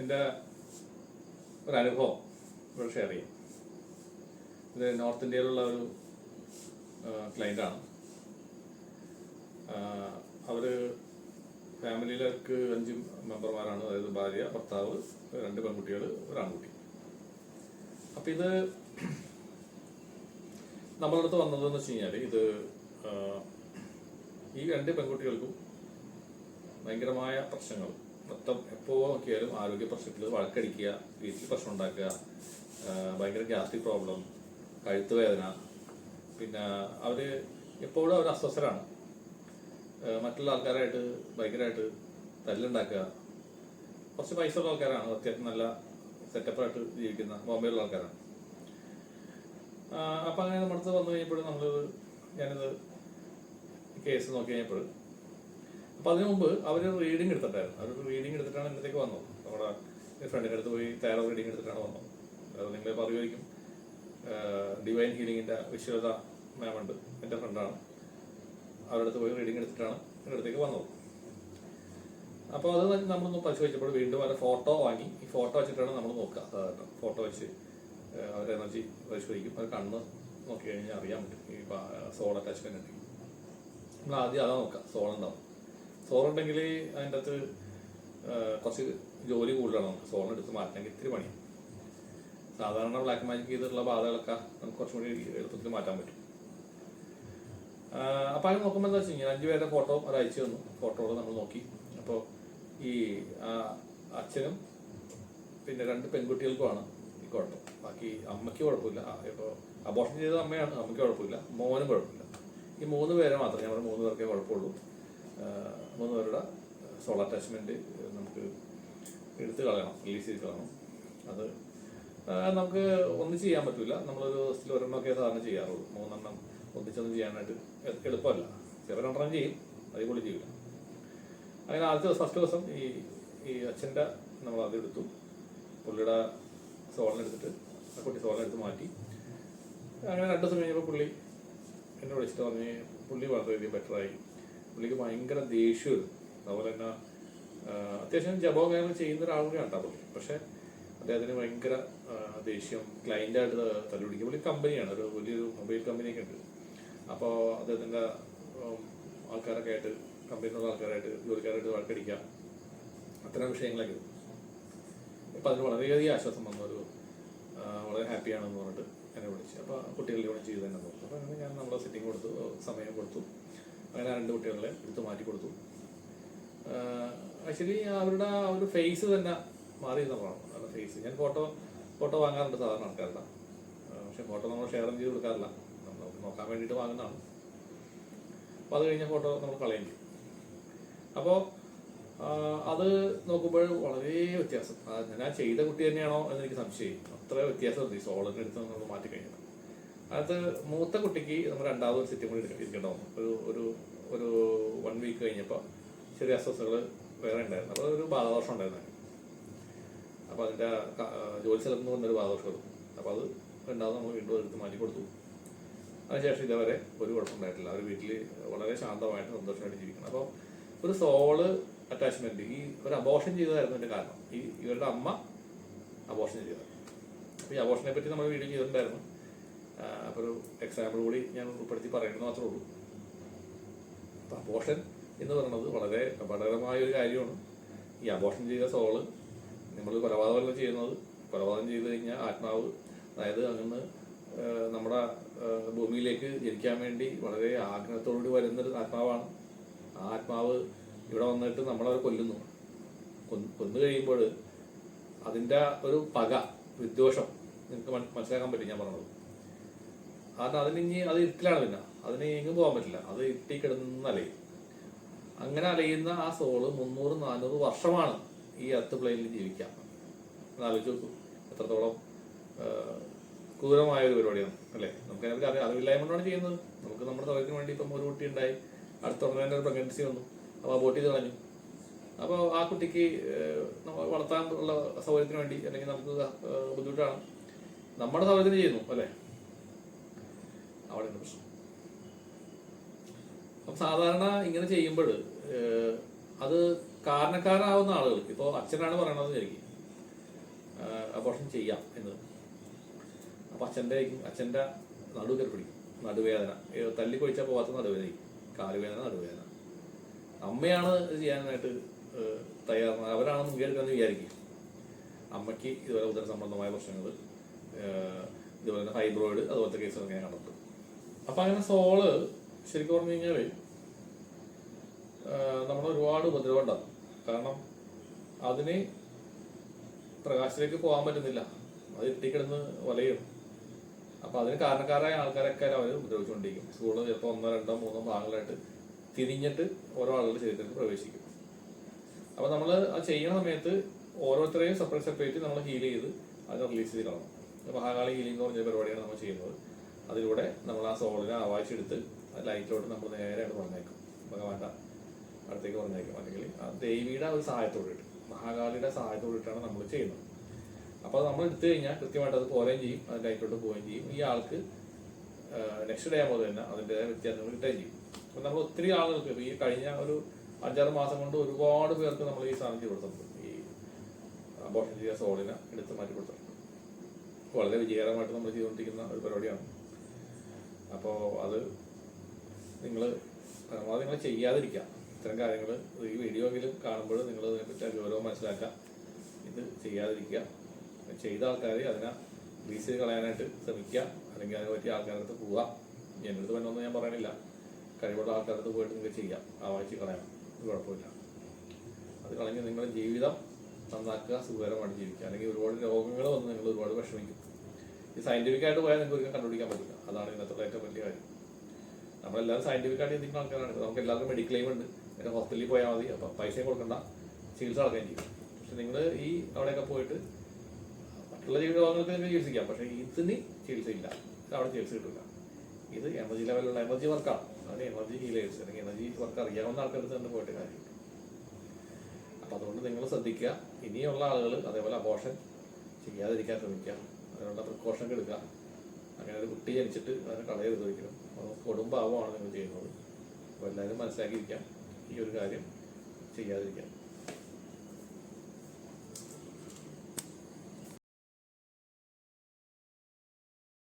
എന്റെ ഒരനുഭവം ഇവിടെ ഷെയർ ചെയ്യാം. ഇത് നോർത്ത് ഇന്ത്യയിലുള്ള ഒരു ക്ലയന്റാണ് അവർ ഫാമിലിയിലേക്ക് അഞ്ച് മെമ്പർമാരാണ്. അതായത് ഭാര്യ ഭർത്താവ് രണ്ട് പെൺകുട്ടികൾ ഒരാൺകുട്ടി അപ്പം ഇത് നമ്മളുടെ അടുത്ത് വന്നതെന്ന് വെച്ച് കഴിഞ്ഞാൽ ഇത് ഈ രണ്ട് പെൺകുട്ടികൾക്കും ഭയങ്കരമായ പ്രശ്നങ്ങൾ മൊത്തം എപ്പോൾ നോക്കിയാലും ആരോഗ്യ പ്രശ്നത്തിൽ വഴക്കടിക്കുക വീട്ടിൽ പ്രശ്നം ഉണ്ടാക്കുക ഭയങ്കര ഗ്യാസ്ട്രിക് പ്രോബ്ലം കഴുത്ത് വേദന പിന്നെ അവർ എപ്പോഴും അവർ അസ്വസ്ഥരാണ്. മറ്റുള്ള ആൾക്കാരായിട്ട് ഭയങ്കരമായിട്ട് തല്ലുണ്ടാക്കുക. കുറച്ച് പൈസ ഉള്ള ആൾക്കാരാണ് അത്യാവശ്യം നല്ല സെറ്റപ്പായിട്ട് ജീവിക്കുന്ന ബോംബെയിലുള്ള ആൾക്കാരാണ്. അപ്പം അങ്ങനെ നമ്മുടെ അടുത്ത് വന്നു കഴിഞ്ഞപ്പോൾ നമ്മളിത് ഞാനിത് കേസ് നോക്കി കഴിഞ്ഞപ്പോൾ അപ്പൊ അതിനു മുമ്പ് അവർ റീഡിംഗ് എടുത്തിട്ടായിരുന്നു അവർ റീഡിംഗ് എടുത്തിട്ടാണ് ഇന്നത്തേക്ക് വന്നത്. നമ്മുടെ ഫ്രണ്ടിന്റെ അടുത്ത് പോയി തയ്യാറ റീഡിംഗ് എടുത്തിട്ടാണ് വന്നത്. അത് നിങ്ങളെ പറയുമായിരിക്കും. ഡിവൈൻ ഹീലിംഗിന്റെ വിശ്വത മാം ഉണ്ട്. എന്റെ ഫ്രണ്ടാണ് അവരുടെ അടുത്ത് പോയി റീഡിംഗ് എടുത്തിട്ടാണ് എന്റെ അടുത്തേക്ക് വന്നത്. അപ്പോൾ അത് നമ്മളൊന്ന് പരിശോധിച്ചപ്പോൾ വീണ്ടും അവരെ ഫോട്ടോ വാങ്ങി. ഈ ഫോട്ടോ വെച്ചിട്ടാണ് നമ്മൾ നോക്കുക. സാധാരണ ഫോട്ടോ വെച്ച് അവരെ അവരുടെ എനർജി പരിശോധിക്കും. അത് കണ്ണ് നോക്കി കഴിഞ്ഞാൽ അറിയാൻ പറ്റും. ഈ സോൾ അറ്റാച്ച്മെന്റ് ഉണ്ടെങ്കിൽ. നമ്മൾ ആദ്യം അതാ നോക്കാം സോൾ ഉണ്ടാവും സോൾ ഉണ്ടെങ്കിൽ അതിന്റെ അകത്ത് കുറച്ച് ജോലി കൂടുതലാണ് നമുക്ക്. സോളിന് എടുത്ത് മാറ്റണമെങ്കിൽ ഇത്തിരി പണി സാധാരണ ബ്ലാക്ക് മാജിക് ചെയ്തിട്ടുള്ള ബാധകളൊക്കെ നമുക്ക് കുറച്ചും കൂടി എളുപ്പത്തിൽ മാറ്റാൻ പറ്റും. അപ്പോൾ അപ്പൊ അത് നോക്കുമ്പോൾ എന്താ വെച്ച് കഴിഞ്ഞാൽ അഞ്ചു പേരുടെ ഫോട്ടോ അത് അയച്ചു തന്നു. ഫോട്ടോകൾ നമ്മൾ നോക്കി. അപ്പോൾ ഈ അച്ഛനും പിന്നെ രണ്ട് പെൺകുട്ടികൾക്കുമാണ് ഈ കുഴപ്പം. ബാക്കി അമ്മയ്ക്ക് കുഴപ്പമില്ല. ഇപ്പോൾ അബോർഷൻ ചെയ്ത അമ്മയാണ്. അമ്മയ്ക്ക് കുഴപ്പമില്ല. മോനും കുഴപ്പമില്ല. ഈ മൂന്ന് പേരെ മാത്രമേ ഞങ്ങളുടെ മൂന്ന് പേർക്കേ കുഴപ്പമുള്ളൂ. മൂന്ന് പേരുടെ സോൾ അറ്റാച്ച്മെന്റ് നമുക്ക് എടുത്തു കളയണം റിലീസ് ചെയ്ത് കളയണം. അത് നമുക്ക് ഒന്നും ചെയ്യാൻ പറ്റില്ല നമ്മളൊരു ദിവസത്തിൽ ഒരെണ്ണമൊക്കെ സാധാരണ ചെയ്യാറുള്ളൂ. മൂന്നെണ്ണം ഒന്നിച്ചൊന്നും ചെയ്യാനായിട്ട് എളുപ്പമല്ല. ചില രണ്ടെണ്ണം ചെയ്യും അതേപോലെ ചെയ്യില്ല അങ്ങനെ ആദ്യത്തെ ഫസ്റ്റ് ദിവസം ഈ ഈ അച്ഛന്റെ നമ്മൾ അത് എടുത്തു. പുള്ളിയുടെ സോളിനെടുത്തിട്ട് ആ കുട്ടി സോളിനെടുത്ത് മാറ്റി. അങ്ങനെ രണ്ട് ദിവസം കഴിഞ്ഞപ്പോൾ പുള്ളി എന്നെ വിളിച്ചിട്ട് പറഞ്ഞ് പുള്ളി വളരെയധികം ബെറ്ററായി പുള്ളിക്ക് ഭയങ്കര ദേഷ്യമായിരുന്നു അതുപോലെ തന്നെ അത്യാവശ്യം ജപോ കാര്യങ്ങൾ ചെയ്യുന്ന ഒരാൾ കൂടിയാണ് പുള്ളി. പക്ഷെ അദ്ദേഹത്തിന് ഭയങ്കര ദേഷ്യം ക്ലയന്റായിട്ട് തല്ലുപിടിക്കും. പുള്ളി കമ്പനിയാണ് ഒരു വലിയൊരു മൊബൈൽ കമ്പനിയൊക്കെ ഉണ്ട്. അപ്പോൾ അദ്ദേഹത്തിന്റെ ആൾക്കാരൊക്കെ ആയിട്ട് കമ്പനിയിലുള്ള ആൾക്കാരായിട്ട് ജോലിക്കാരായിട്ട് വഴക്കടിക്കുക അത്തരം വിഷയങ്ങളൊക്കെ അപ്പം അതിന് വളരെയധികം ആശ്വാസം വന്നു. ഒരു വളരെ ഹാപ്പിയാണെന്ന് പറഞ്ഞിട്ട് എന്നെ വിളിച്ചു. അപ്പോൾ കുട്ടികളുടെ കൂടെ ചെയ്തു തന്നെ നോക്കും അപ്പോൾ അങ്ങനെ ഞാൻ നമ്മളെ സിറ്റിംഗ് കൊടുത്തു സമയം കൊടുത്തു. അങ്ങനെ രണ്ട് കുട്ടികളെ എടുത്ത് മാറ്റി കൊടുത്തു. ആക്ച്വലി അവരുടെ ആ ഒരു ഫേസ് തന്നെ മാറി എന്നുള്ളതാണ്. അവരുടെ ഫേസ് ഞാൻ ഫോട്ടോ ഫോട്ടോ വാങ്ങാറുണ്ട് സാധാരണ ആൾക്കാരുടെ. പക്ഷെ ഫോട്ടോ നമ്മൾ ഷെയർ ചെയ്ത് കൊടുക്കാറില്ല. നമ്മൾ നോക്കാൻ വേണ്ടിയിട്ട് വാങ്ങുന്നതാണ്. അപ്പോൾ അത് കഴിഞ്ഞ ഫോട്ടോ നമ്മൾ കളയും അപ്പോൾ അത് നോക്കുമ്പോൾ വളരെ വ്യത്യാസം. ഞാൻ ചെയ്ത കുട്ടി തന്നെയാണോ എന്ന് എനിക്ക് സംശയം. അത്ര വ്യത്യാസം അടുത്ത് നമ്മൾ മാറ്റി കഴിഞ്ഞത് അത് മൂത്ത കുട്ടിക്ക് നമ്മൾ രണ്ടാമത് ഒരു സിറ്റും കൂടി ഇരിക്കേണ്ട വന്നു. ഒരു ഒരു ഒരു വൺ വീക്ക് കഴിഞ്ഞപ്പോൾ ചെറിയ അസ്വസ്ഥകൾ വേറെ ഉണ്ടായിരുന്നു. അപ്പോൾ ഒരു ബാധദോഷം ഉണ്ടായിരുന്നു. അപ്പോൾ അതിന്റെ ജോലി സ്ഥലത്ത് നിന്ന് വന്നൊരു ബാധദോഷം എടുത്തു അപ്പോൾ അത് രണ്ടാമത് നമ്മൾ വീണ്ടും എടുത്ത് മാറ്റി കൊടുത്തു. അതിനുശേഷം ഇതേവരെ ഒരു കുഴപ്പമുണ്ടായിട്ടില്ല അവർ വീട്ടിൽ വളരെ ശാന്തമായിട്ട് സന്തോഷമായിട്ട് ജീവിക്കണം. അപ്പോൾ ഒരു സോൾ അറ്റാച്ച്മെന്റ് ഈ ഒരു അബോഷൻ ചെയ്തതായിരുന്നു എന്റെ കാരണം. ഈ ഇവരുടെ അമ്മ അബോഷൻ ചെയ്തത് അപ്പോൾ ഈ അബോഷനെ പറ്റി നമ്മൾ വീഡിയോ ചെയ്തിട്ടുണ്ടായിരുന്നു. അപ്പോൾ ഒരു എക്സാമ്പിൾ കൂടി ഞാൻ ഉൾപ്പെടുത്തി പറയുന്നത് മാത്രമേ ഉള്ളൂ. അപ്പോൾ അബോഷൻ എന്ന് പറയുന്നത് വളരെ അപകടകരമായ ഒരു കാര്യമാണ്. ഈ അബോഷൻ ചെയ്ത സോൾ നമ്മൾ കൊലപാതകമല്ല ചെയ്യുന്നത്. കൊലപാതകം ചെയ്ത് കഴിഞ്ഞാൽ ആത്മാവ് അതായത് അങ്ങനെ നമ്മുടെ ഭൂമിയിലേക്ക് ജനിക്കാൻ വേണ്ടി വളരെ ആഗ്രഹത്തോടുകൂടി വരുന്നൊരു ആത്മാവാണ്. ആ ആത്മാവ് ഇവിടെ വന്നിട്ട് നമ്മളവരെ കൊല്ലുന്നു. കൊന്നു കഴിയുമ്പോൾ അതിന്റെ ഒരു പക വിദ്വേഷം നിങ്ങൾക്ക് മനസ്സിലാക്കാൻ പറ്റും ഞാൻ പറഞ്ഞത്. കാരണം അതിന് ഇനി അത് ഇരുട്ടിലാണ് പിന്നെ. അതിന് എങ്ങും പോകാൻ പറ്റില്ല. അത് ഇട്ടി കിടന്ന് അലയും. അങ്ങനെ അലയുന്ന ആ സോൾ മുന്നൂറ് നാനൂറ് വർഷമാണ് ഈ എർത്ത് പ്ലെയിനിൽ ജീവിക്കാം എന്നാലോചിച്ച് നോക്കൂ. എത്രത്തോളം ക്രൂരമായ ഒരു പരിപാടിയാണ് അല്ലേ? നമുക്ക് അതിനെ അറിയാം. അറിവില്ലായ്മ കൊണ്ടാണ് ചെയ്യുന്നത്. നമുക്ക് നമ്മുടെ സൗകര്യത്തിന് വേണ്ടി ഇപ്പം ഒരു കുട്ടി ഉണ്ടായി. അടുത്ത ഉടനെ ഒരു പ്രഗ്നൻസി വന്നു. അപ്പോൾ ആ ബോട്ടിൽ കളഞ്ഞു. അപ്പോൾ ആ കുട്ടിക്ക് വളർത്താനുള്ള സൗകര്യത്തിന് വേണ്ടി അല്ലെങ്കിൽ നമുക്ക് ബുദ്ധിമുട്ടാണ്. നമ്മുടെ സൗകര്യത്തിന് ചെയ്യുന്നു അല്ലേ? അവിടെയാണ് പ്രശ്നം അപ്പം സാധാരണ ഇങ്ങനെ ചെയ്യുമ്പോൾ അത് കാരണക്കാരാവുന്ന ആളുകൾ ഇപ്പോൾ അച്ഛനാണ് പറയണത് വിചാരിക്കും. അബോർഷൻ ചെയ്യാം എന്ന്. അപ്പം അച്ഛന്റെ അച്ഛന്റെ നടു കയറി പിടിക്കും. നടുവേദന. തല്ലിക്കൊഴിച്ചാൽ പോകാത്ത നടുവേദന കാലുവേദന നടുവേദന. അമ്മയാണ് ചെയ്യാനായിട്ട് തയ്യാറാണ് അവരാണ് മുൻകൈയെടുക്കാന്ന് വിചാരിക്കും. അമ്മയ്ക്ക് ഇതുപോലെ ഉദര സംബന്ധമായ പ്രശ്നങ്ങൾ ഇതുപോലെ തന്നെ ഫൈബ്രോയിഡ് അതുപോലത്തെ കേസുകളൊക്കെ ഞാൻ കണ്ടിട്ടുണ്ട്. അപ്പം അങ്ങനെ സോൾ ശരിക്കും പറഞ്ഞു കഴിഞ്ഞാൽ നമ്മൾ ഒരുപാട് ഉപദ്രവം ഉണ്ടാകും കാരണം അതിന് പ്രകാശത്തിലേക്ക് പോകാൻ പറ്റുന്നില്ല. അത് ഇട്ടിക്കിടന്ന് വലയും. അപ്പൊ അതിന് കാരണക്കാരായ ആൾക്കാരൊക്കെ അവർ ഉപദ്രവിച്ചുകൊണ്ടിരിക്കും. സ്കൂളിൽ ചിലപ്പോൾ ഒന്നോ രണ്ടോ മൂന്നോ ഭാഗങ്ങളായിട്ട് തിരിഞ്ഞിട്ട് ഓരോ ആളുകളുടെ ശരീരത്തിൽ പ്രവേശിക്കും. അപ്പൊ നമ്മൾ അത് ചെയ്യുന്ന സമയത്ത് ഓരോരുത്തരെയും സെപ്പറേറ്റ് സെപ്പറേറ്റ് നമ്മൾ ഹീൽ ചെയ്ത് അത് റിലീസ് ചെയ്ത് കളയണം മഹാകാളി ഹീലിംഗ് എന്ന് പറഞ്ഞ പരിപാടിയാണ് നമ്മൾ ചെയ്യുന്നത്. അതിലൂടെ നമ്മൾ ആ സോളിനെ ആവാഹിച്ചെടുത്ത് ആ ലൈറ്റിലോട്ട് നമ്മൾ നേരെ അങ്ങോട്ട് പറഞ്ഞേക്കും ഭഗവാന്റെ അടുത്തേക്ക് പറഞ്ഞേക്കും അല്ലെങ്കിൽ ആ ദേവിയുടെ ഒരു സഹായത്തോടെ മഹാകാളിയുടെ സഹായത്തോടിട്ടാണ് നമ്മൾ ചെയ്യുന്നത്. അപ്പോൾ നമ്മൾ എടുത്തു കഴിഞ്ഞാൽ കൃത്യമായിട്ട് അത് പോരുകയും ചെയ്യും അത് ലൈറ്റിലോട്ട് പോവുകയും ചെയ്യും. ഈ ആൾക്ക് നെക്സ്റ്റ് ഡേ ആകുമ്പോൾ തന്നെ അതിന്റെ വ്യത്യാസങ്ങൾ കിട്ടുകയും ചെയ്യും. അപ്പം നമ്മൾ ഒത്തിരി ആളുകൾക്ക് ഈ കഴിഞ്ഞ ഒരു അഞ്ചാറ് മാസം കൊണ്ട് ഒരുപാട് പേർക്ക് നമ്മൾ ഈ സാധനം ചെയ്ത് കൊടുത്തിട്ടുണ്ട്. ഈ അബോഷൻ ചെയ്ത സോളിനെ എടുത്ത് മാറ്റി കൊടുത്തിട്ടുണ്ട്. വളരെ വിജയകരമായിട്ട് നമ്മൾ ചെയ്തുകൊണ്ടിരിക്കുന്ന ഒരു പരിപാടിയാണ്. അപ്പോൾ അത് നിങ്ങൾ പരമാവധി നിങ്ങൾ ചെയ്യാതിരിക്കുക. ഇത്തരം കാര്യങ്ങൾ ഈ വീഡിയോ എങ്കിലും കാണുമ്പോൾ നിങ്ങൾ ഇതിനെപ്പറ്റി ഗൗരവം മനസ്സിലാക്കുക. ഇത് ചെയ്യാതിരിക്കുക. ചെയ്ത ആൾക്കാർ അതിനെ ബീസ് ചെയ്ത് കളയാനായിട്ട് ശ്രമിക്കുക. അല്ലെങ്കിൽ അതിനെ പറ്റിയ അടുത്ത് പോവുക. എന്റെ അടുത്ത് വേണമെന്ന് ഞാൻ പറയണില്ല. കഴിവുള്ള ആൾക്കാരുടെ അടുത്ത് പോയിട്ട് നിങ്ങൾക്ക് ചെയ്യാം. ആ വായിച്ച് കളയാം. ഇത് കുഴപ്പമില്ല. അത് കളഞ്ഞ് നിങ്ങളുടെ ജീവിതം നന്നാക്കുക സുഖകരമായിട്ട് ജീവിക്കുക. അല്ലെങ്കിൽ ഒരുപാട് രോഗങ്ങൾ വന്ന് നിങ്ങൾ ഒരുപാട് വിഷമിക്കും. ഈ സയന്റിഫിക് ആയിട്ട് പോയാൽ നിങ്ങൾക്ക് ഒരിക്കലും കണ്ടുപിടിക്കാൻ പറ്റില്ല അതാണ് ഇന്നത്തെ ഏറ്റവും വലിയ കാര്യം. നമ്മളെല്ലാവരും സയന്റിഫിക് ആയിട്ട് എന്തെങ്കിലും ആൾക്കാരാണ് നമുക്ക് എല്ലാവർക്കും മെഡിക്ലെയിം ഉണ്ട്. പിന്നെ ഹോസ്പിറ്റലിൽ പോയാൽ മതി. അപ്പം പൈസയും കൊടുക്കണ്ട. ചികിത്സ നടക്കുകയും ചെയ്യും. പക്ഷെ നിങ്ങൾ ഈ അവിടെയൊക്കെ പോയിട്ട് മറ്റുള്ള ജീവിത രോഗങ്ങൾക്ക് നിങ്ങൾക്ക് ചികിത്സിക്കാം. പക്ഷേ ഇതിന് ചികിത്സയില്ല. അവിടെ ചികിത്സ കിട്ടില്ല ഇത് എനർജി ലെവലുള്ള എനർജി വർക്കാണ് അതിന് എനർജി ഹീലേഴ്സ് അല്ലെങ്കിൽ എനർജി വർക്ക് അറിയാവുന്ന ആൾക്കാരുടെ തന്നെ പോയിട്ട് കാര്യം. അപ്പം അതുകൊണ്ട് നിങ്ങൾ ശ്രദ്ധിക്കുക. ഇനിയുള്ള ആളുകൾ അതേപോലെ അബോഷൻ ചെയ്യാതിരിക്കാൻ ശ്രമിക്കുക. അതിനുള്ള പ്രിക്കോഷൻ എടുക്കുക. അങ്ങനെ ഒരു കുട്ടി ജനിച്ചിട്ട് അതിനെ കളയരുത് ഒരിക്കലും. അത് കൊടുമ്പാവമാണ് നിങ്ങൾ ചെയ്യുന്നത്. അപ്പോൾ എല്ലാവരും മനസ്സിലാക്കിയിരിക്കാം ഈ ഒരു കാര്യം ചെയ്യാതിരിക്കാം